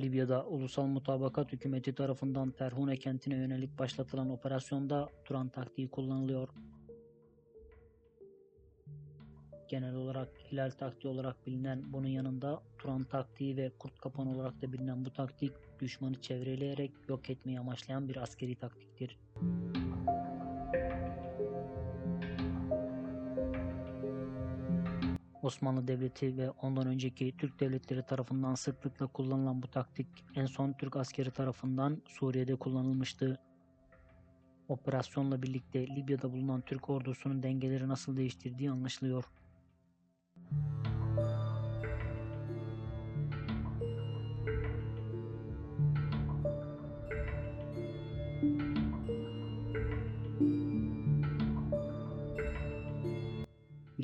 Libya'da Ulusal Mutabakat Hükümeti tarafından Terhune kentine yönelik başlatılan operasyonda Turan taktiği kullanılıyor. Genel olarak Hilal taktiği olarak bilinen bunun yanında Turan taktiği ve Kurt Kapan olarak da bilinen bu taktik düşmanı çevreleyerek yok etmeyi amaçlayan bir askeri taktiktir. Osmanlı Devleti ve ondan önceki Türk devletleri tarafından sıklıkla kullanılan bu taktik en son Türk askeri tarafından Suriye'de kullanılmıştı. Operasyonla birlikte Libya'da bulunan Türk ordusunun dengeleri nasıl değiştirdiği anlaşılıyor.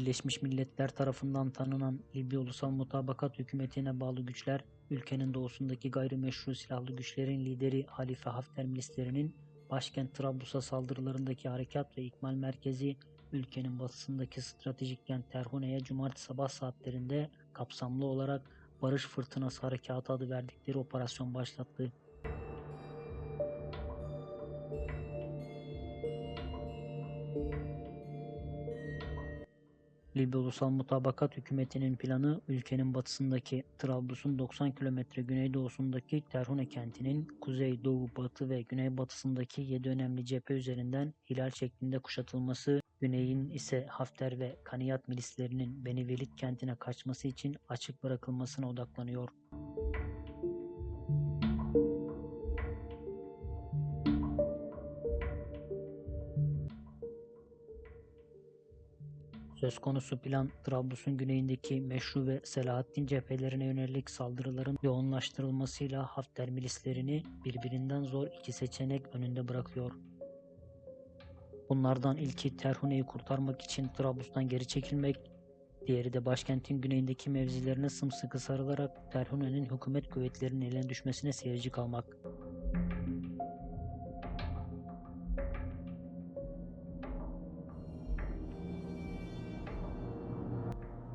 Birleşmiş Milletler tarafından tanınan Libya Ulusal Mutabakat Hükümeti'ne bağlı güçler, ülkenin doğusundaki gayrimeşru silahlı güçlerin lideri Halife Hafter milislerinin başkent Trablus'a saldırılarındaki harekat ve ikmal merkezi ülkenin batısındaki stratejik kent Terhune'ye cumartesi sabah saatlerinde kapsamlı olarak Barış Fırtınası Harekatı adı verdikleri operasyon başlattı. Libya Ulusal Mutabakat Hükümeti'nin planı ülkenin batısındaki Trablus'un 90 kilometre güneydoğusundaki Terhune kentinin kuzey, doğu, batı ve güneybatısındaki 7 önemli cephe üzerinden hilal şeklinde kuşatılması, güneyin ise Hafter ve Kaniyat milislerinin Beni Velid kentine kaçması için açık bırakılmasına odaklanıyor. Söz konusu plan Trablus'un güneyindeki Meşru ve Selahaddin cephelerine yönelik saldırıların yoğunlaştırılmasıyla Hafter milislerini birbirinden zor iki seçenek önünde bırakıyor. Bunlardan ilki Terhune'yi kurtarmak için Trablus'tan geri çekilmek, diğeri de başkentin güneyindeki mevzilerine sımsıkı sarılarak Terhune'nin hükümet kuvvetlerinin eline düşmesine seyirci kalmak.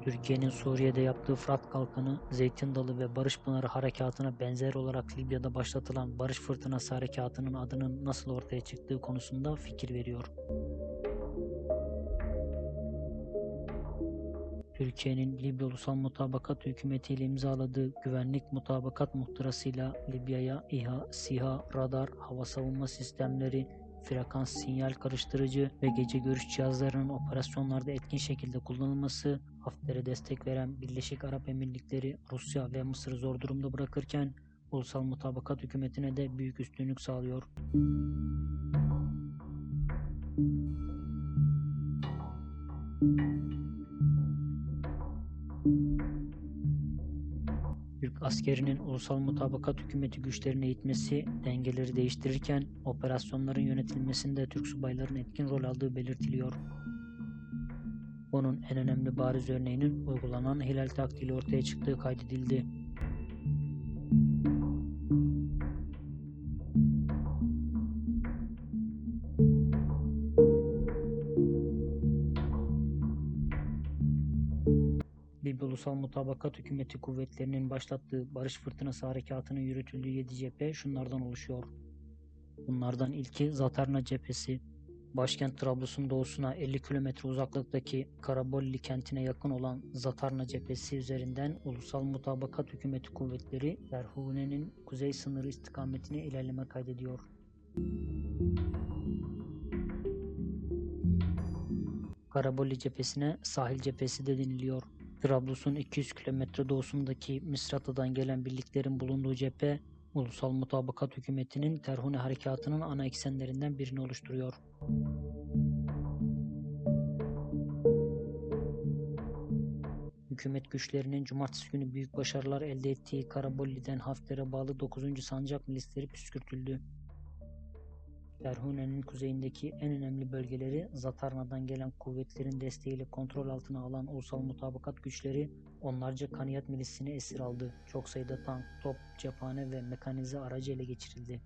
Türkiye'nin Suriye'de yaptığı Fırat Kalkanı, Zeytin Dalı ve Barış Pınarı harekatına benzer olarak Libya'da başlatılan Barış Fırtınası harekatının adının nasıl ortaya çıktığı konusunda fikir veriyor. Türkiye'nin Libya Ulusal Mutabakat Hükümeti ile imzaladığı Güvenlik Mutabakat Muhtırası'yla Libya'ya İHA, SİHA, radar, hava savunma sistemleri, frekans sinyal karıştırıcı ve gece görüş cihazlarının operasyonlarda etkin şekilde kullanılması, Hafter'e destek veren Birleşik Arap Emirlikleri, Rusya ve Mısır'ı zor durumda bırakırken Ulusal Mutabakat Hükümeti'ne de büyük üstünlük sağlıyor. Türk askerinin Ulusal Mutabakat Hükümeti güçlerini eğitmesi dengeleri değiştirirken operasyonların yönetilmesinde Türk subayların etkin rol aldığı belirtiliyor. Bunun en önemli bariz örneğinin uygulanan hilal taktiğiyle ortaya çıktığı kaydedildi. Libya Ulusal Mutabakat Hükümeti kuvvetlerinin başlattığı Barış Fırtınası Harekatı'nın yürütüldüğü 7 cephe şunlardan oluşuyor. Bunlardan ilki Zatarna cephesi. Başkent Trablus'un doğusuna 50 kilometre uzaklıktaki Karabolli kentine yakın olan Zatarna cephesi üzerinden Ulusal Mutabakat Hükümeti kuvvetleri Terhune'nin kuzey sınırı istikametine ilerleme kaydediyor. Karabolli cephesine sahil cephesi de deniliyor. Trablus'un 200 kilometre doğusundaki Misrata'dan gelen birliklerin bulunduğu cephe, Ulusal Mutabakat Hükümeti'nin Terhune Harekatı'nın ana eksenlerinden birini oluşturuyor. Hükümet güçlerinin cumartesi günü büyük başarılar elde ettiği Karabolli'den Hafter'e bağlı 9. Sancak milisleri püskürtüldü. Terhune'nin kuzeyindeki en önemli bölgeleri Zatarna'dan gelen kuvvetlerin desteğiyle kontrol altına alan ulusal mutabakat güçleri onlarca kaniyat milisini esir aldı. Çok sayıda tank, top, cephane ve mekanize aracı ele geçirildi.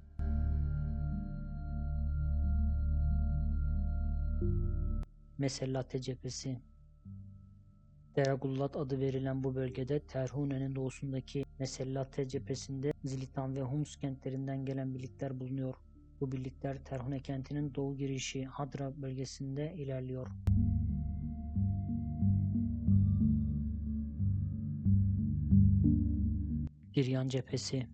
Mesellate cephesi Deragullat adı verilen bu bölgede Terhune'nin doğusundaki Mesellate cephesinde Zilitan ve Homs kentlerinden gelen birlikler bulunuyor. Bu birlikler Terhune kentinin doğu girişi Hadra bölgesinde ilerliyor. Giryan cephesi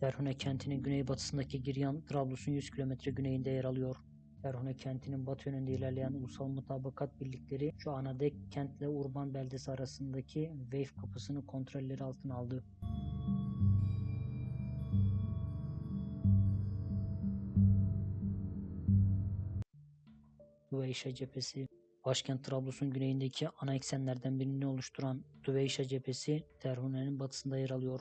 Terhune kentinin güneybatısındaki Giryan, Trablus'un 100 kilometre güneyinde yer alıyor. Terhune kentinin batı yönünde ilerleyen ulusal mutabakat birlikleri şu ana dek kentle Urban beldesi arasındaki Wave kapısını kontrolleri altına aldı. Düveyşa cephesi Başkent Trablus'un güneyindeki ana eksenlerden birini oluşturan Düveyşa cephesi Terhune'nin batısında yer alıyor.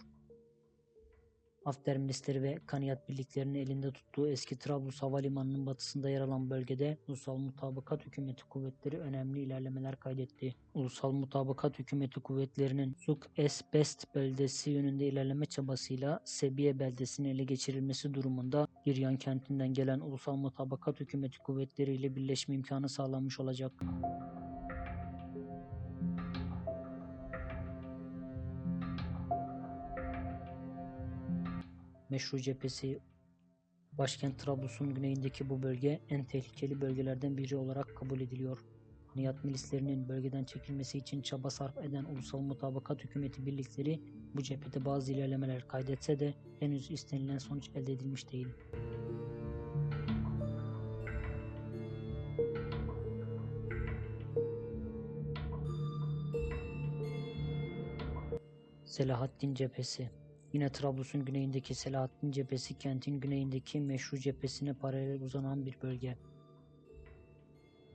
Hafter milisleri ve Kaniyat birliklerinin elinde tuttuğu eski Trablus Havalimanı'nın batısında yer alan bölgede Ulusal Mutabakat Hükümeti kuvvetleri önemli ilerlemeler kaydetti. Ulusal Mutabakat Hükümeti kuvvetlerinin Suk Es Best beldesi yönünde ilerleme çabasıyla Sebiye beldesinin ele geçirilmesi durumunda Giryan kentinden gelen Ulusal Mutabakat Hükümeti kuvvetleriyle birleşme imkanı sağlanmış olacak. Meşru cephesi Başkent Trablus'un güneyindeki bu bölge en tehlikeli bölgelerden biri olarak kabul ediliyor. Niyat milislerinin bölgeden çekilmesi için çaba sarf eden Ulusal Mutabakat Hükümeti birlikleri bu cephede bazı ilerlemeler kaydetse de henüz istenilen sonuç elde edilmiş değil. Selahaddin cephesi Yine Trablus'un güneyindeki Selahaddin cephesi kentin güneyindeki meşru cephesine paralel uzanan bir bölge.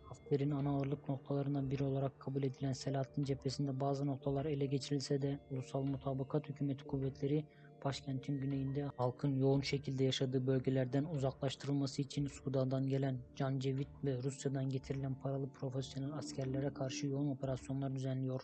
Hafter'in ana ağırlık noktalarından biri olarak kabul edilen Selahaddin cephesinde bazı noktalar ele geçirilse de Ulusal Mutabakat Hükümeti kuvvetleri başkentin güneyinde halkın yoğun şekilde yaşadığı bölgelerden uzaklaştırılması için Sudan'dan gelen Cancevit ve Rusya'dan getirilen paralı profesyonel askerlere karşı yoğun operasyonlar düzenliyor.